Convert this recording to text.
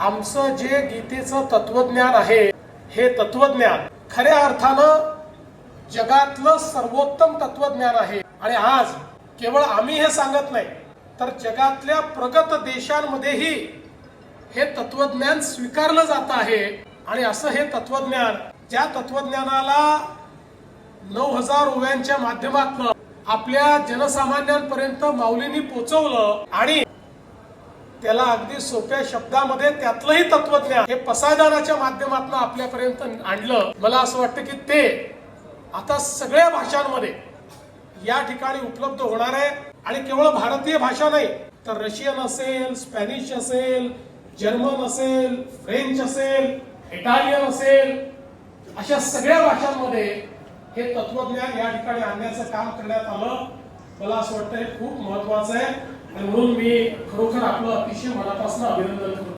आमचं जे गीतेचं तत्वज्ञान आहे हे तत्वज्ञान खऱ्या अर्थानं जगातलं सर्वोत्तम तत्वज्ञान आहे. आणि आज केवळ आम्ही हे सांगत नाही तर जगातल्या प्रगत देशांमध्येही हे तत्वज्ञान स्वीकारलं जात आहे. आणि असं हे तत्वज्ञान ज्या तत्वज्ञानाला नऊ हजार ओव्यांच्या माध्यमातून आपल्या जनसामान्यांपर्यंत माऊलींनी पोचवलं आणि त्याला अगदी सोप्या शब्दामध्ये त्यातलंही तत्वज्ञान हे पसायदानाच्या माध्यमातून आपल्यापर्यंत आणलं. मला असं वाटतं की ते आता सगळ्या भाषांमध्ये या ठिकाणी उपलब्ध होणार आहे. आणि केवळ भारतीय भाषा नाही तर रशियन असेल स्पॅनिश असेल जर्मन असेल फ्रेंच असेल इटालियन असेल अशा सगळ्या भाषांमध्ये हे तत्वज्ञान या ठिकाणी आणण्याचं काम करण्यात आलं. मला असं वाटतं हे खूप महत्वाचं आहे. आणि म्हणून मी खरोखर आपलं अतिशय मनापासून अभिनंदन करतो.